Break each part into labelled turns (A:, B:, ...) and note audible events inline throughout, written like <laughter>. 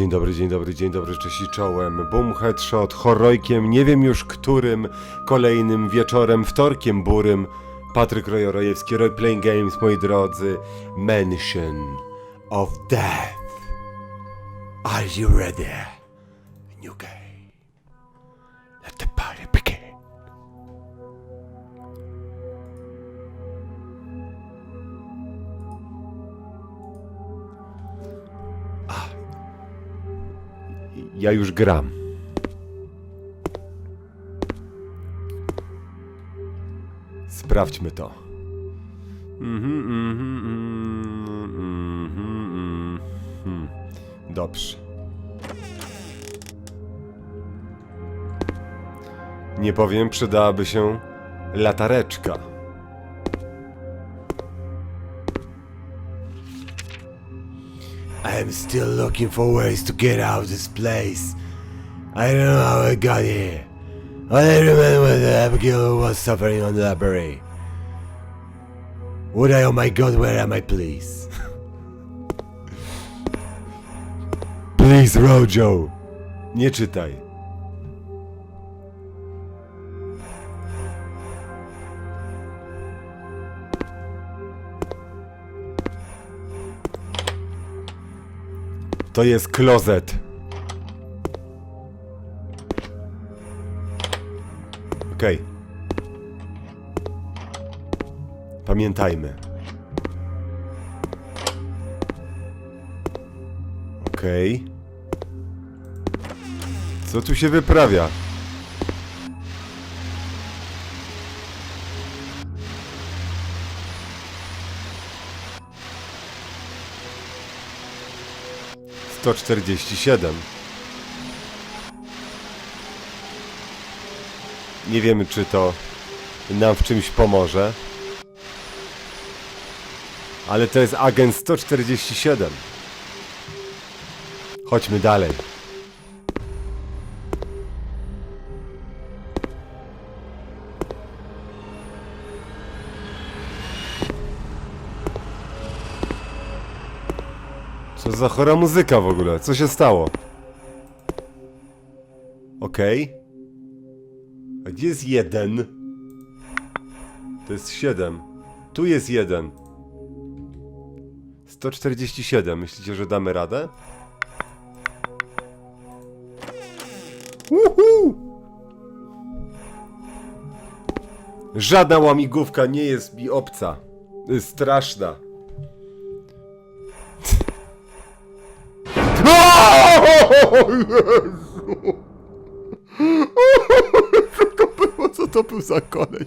A: Dzień dobry, dzień dobry, dzień dobry, cześć i czołem. Boom, headshot, horrojkiem, nie wiem już którym, kolejnym wieczorem, wtorkiem burym. Patryk Rojorojewski, Roy Playing Games, moi drodzy. Mansion of Death. Are you ready? New game. Let the party begin. Ja już gram. Sprawdźmy to. Dobrze. Nie powiem, przydałaby się latareczka. I'm still looking for ways to get out of this place. I don't know how I got here. I remember that Abigail was suffering on the library. Would I? Oh my god, where am I, please? please, Rojo! Nie czytaj. To jest klozet. Okej. Pamiętajmy. Okej. Co tu się wyprawia? Sto czterdzieści siedem. Nie wiemy, czy to nam w czymś pomoże. Ale to jest agent 147. Chodźmy dalej. Co za chora muzyka w ogóle? Co się stało? Okej. A gdzie jest jeden? To jest 7. Tu jest jeden. 147. Myślicie, że damy radę? Uhu! Żadna łamigłówka nie jest mi obca. Y, Straszna. <laughs> Co <laughs> to było? Co to był za koleś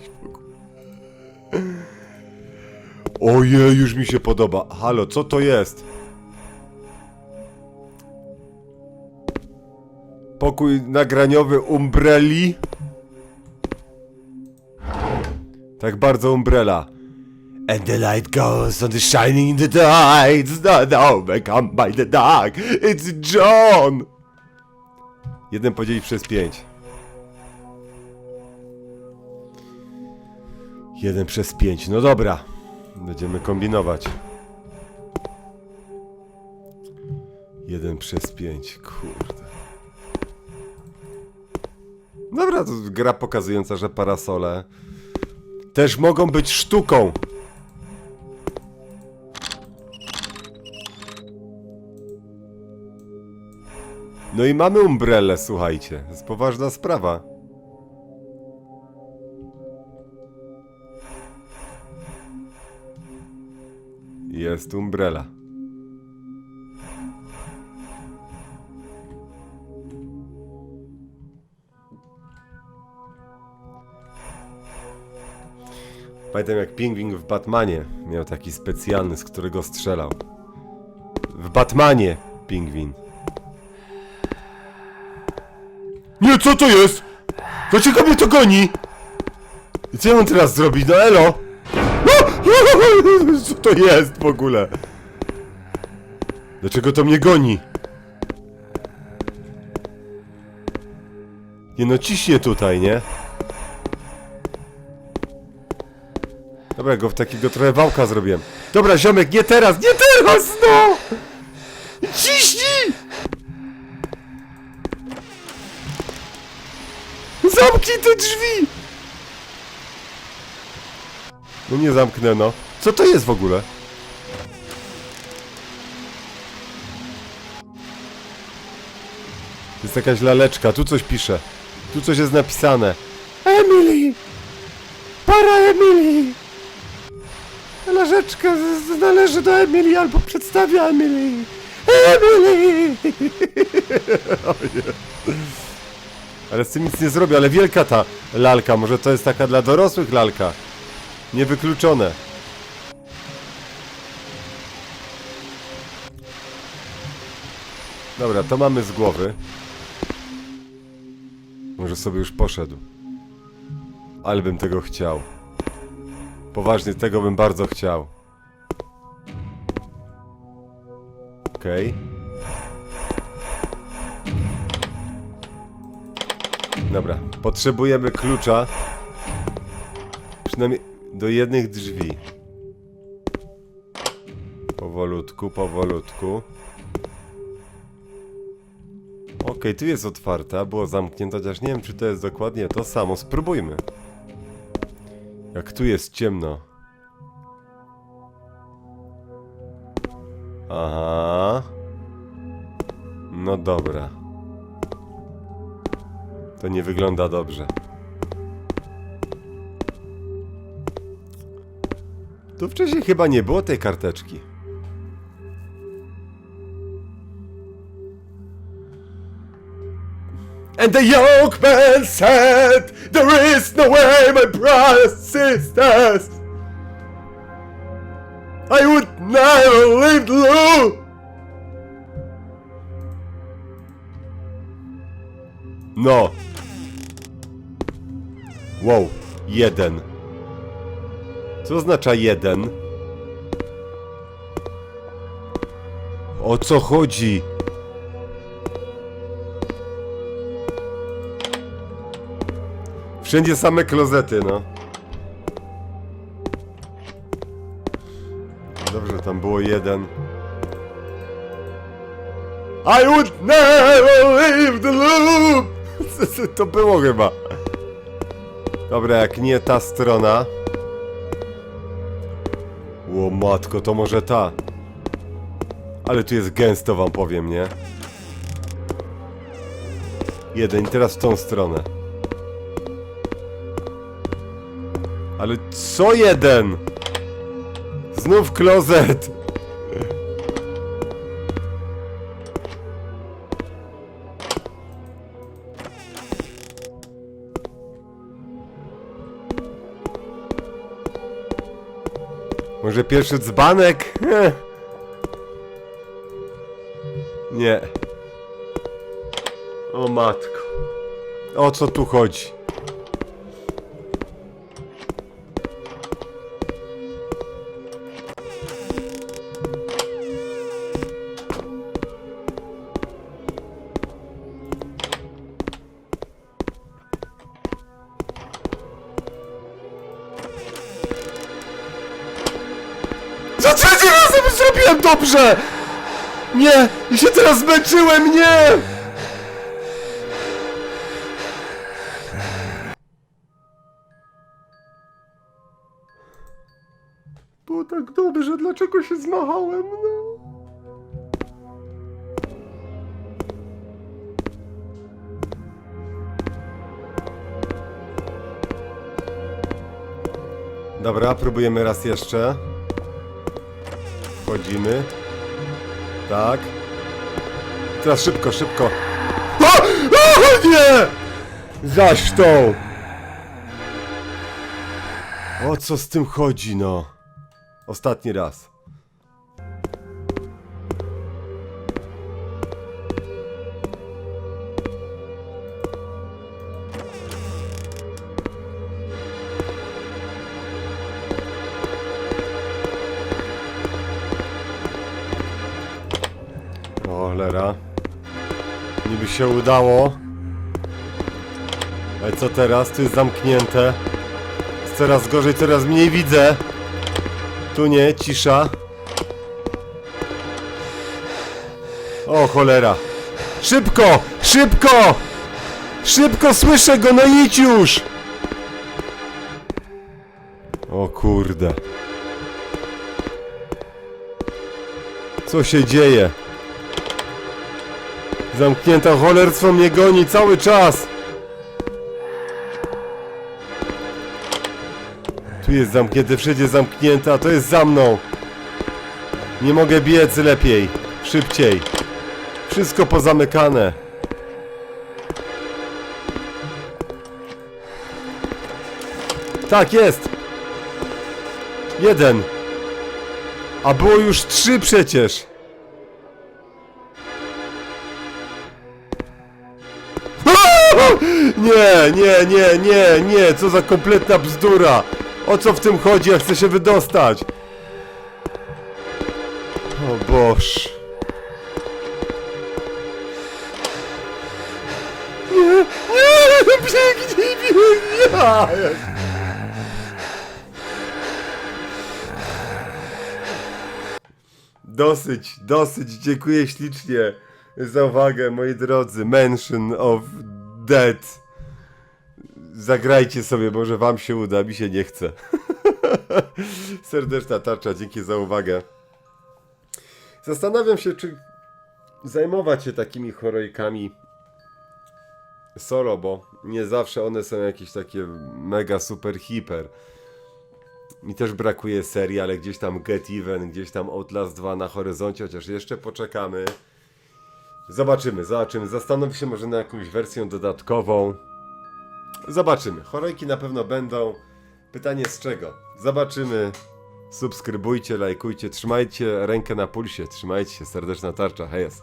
A: Ojej, już mi się podoba. Halo, co to jest? Pokój nagraniowy Umbrelli? Tak bardzo Umbrella. And the light goes on the shining in the night. No, no, become by the dark. It's John! Jeden podzielić przez pięć. Jeden przez pięć. No dobra. Będziemy kombinować. Jeden przez pięć. Kurde. Dobra, to gra pokazująca, że parasole też mogą być sztuką. No i mamy umbrellę, słuchajcie. To jest poważna sprawa. Jest umbrella. Pamiętam jak Pingwin w Batmanie miał taki specjalny, z którego strzelał. W Batmanie Pingwin. Nie, co to jest? Dlaczego mnie to goni? I co ja mam teraz zrobić? No elo! <laughs> Co to jest w ogóle? Dlaczego to mnie goni? Nie no, ciśnie tutaj, nie? Dobra, go w takiego trochę wałka zrobiłem. Dobra, ziomek, nie teraz, nie teraz, no! Ciśnij! Zamknij te drzwi! No nie zamknę, no. Co to jest w ogóle? Jest jakaś laleczka, tu coś pisze. Tu coś jest napisane. Emily! Para Emily! Laleczka należy do Emily albo przedstawia Emily! Emily! <laughs> Ale z tym nic nie zrobię, ale wielka ta lalka. Może to jest taka dla dorosłych lalka. Niewykluczone. Dobra, to mamy z głowy. Może sobie już poszedł. Ale bym tego chciał. Poważnie, tego bym bardzo chciał. Okej. Dobra, potrzebujemy klucza. Przynajmniej do jednych drzwi. Powolutku, powolutku. Okej, tu jest otwarta, było zamknięte, chociaż nie wiem, czy to jest dokładnie to samo. Spróbujmy. Jak tu jest ciemno. Aha. No dobra. To nie wygląda dobrze. Tu wcześniej chyba nie było tej karteczki. And the young man said, There is no way, my brothers sisters. I would never leave loop. No. Wow, jeden. Co oznacza jeden? O co chodzi? Wszędzie same klozety, no. Dobrze, tam było jeden. I would never leave the loop! To było chyba. Dobra, jak nie ta strona. Ło matko, to może ta. Ale tu jest gęsto, wam powiem, nie? Jeden, teraz w tą stronę. Ale co jeden? Znów klozet! Może pierwszy dzbanek? Nie. O matko. O co tu chodzi? Dobrze! Nie! I się teraz zmęczyłem, nie! Było tak dobrze, dlaczego się zmachałem, no? Dobra, próbujemy raz jeszcze. Wchodzimy. Tak. Teraz szybko, szybko. O! nie! Zaś tą! O co z tym chodzi, no? Ostatni raz. Cholera. Niby się udało. Ale co teraz? Tu jest zamknięte. Jest coraz gorzej, coraz mniej widzę. Tu nie, cisza. O cholera. Szybko! Szybko! Szybko słyszę go, no idź już! O kurde. Co się dzieje? Zamknięta cholerstwo mnie goni cały czas! Tu jest zamknięte, wszędzie zamknięte, a to jest za mną! Nie mogę biec lepiej, szybciej. Wszystko pozamykane. Tak, jest! Jeden. A było już trzy przecież. Nie, nie, nie, nie, nie, co za kompletna bzdura. O co w tym chodzi? Ja chcę się wydostać. O Boż. Nie, nie, biegnij, biegnij. Dosyć, dosyć, dziękuję ślicznie za uwagę, moi drodzy. Mansion of Dead. Zagrajcie sobie, może wam się uda, mi się nie chce. <laughs> Serdeczna tarcza, dzięki za uwagę. Zastanawiam się, czy zajmować się takimi horrorkami solo, bo nie zawsze one są jakieś takie mega super hiper. Mi też brakuje serii, ale gdzieś tam Get Even, gdzieś tam Outlast 2 na horyzoncie, chociaż jeszcze poczekamy. Zobaczymy, zobaczymy. Zastanowi się może na jakąś wersję dodatkową. Zobaczymy. Chorejki na pewno będą. Pytanie z czego? Zobaczymy. Subskrybujcie, lajkujcie, trzymajcie rękę na pulsie, trzymajcie się. Serdeczna tarcza, hejes.